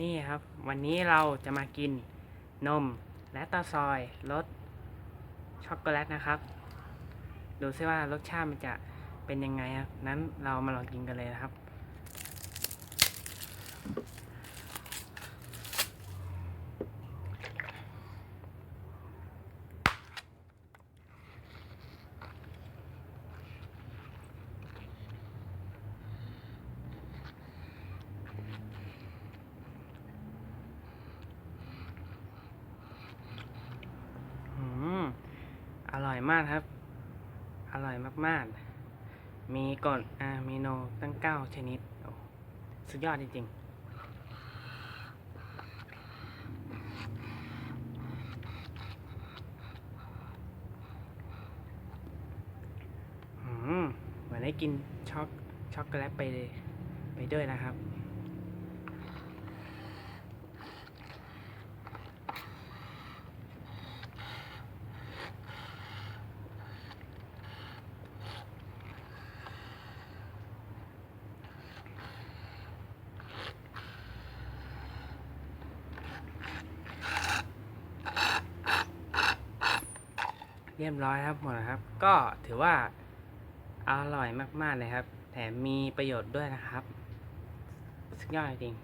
นี่ครับ วันนี้เราจะมากินนมและตาซอยรสช็อกโกแลตนะครับ ดูซิว่ารสชาติมันจะเป็นยังไงครับนั้นเรามาลองกินกันเลยนะครับ อืม อร่อยมากครับ อร่อยมากๆ มีก่อนอ่ามีโนตั้งเก้าชนิด สุดยอดจริงๆเหมือนได้กินช็อกช็อกโกแลตไปเลยไปด้วยนะครับ เรียบร้อยครับหมดครับ ก็ถือว่าอร่อยมากๆเลยครับ แถมมีประโยชน์ด้วยนะครับ สุดยอดจริง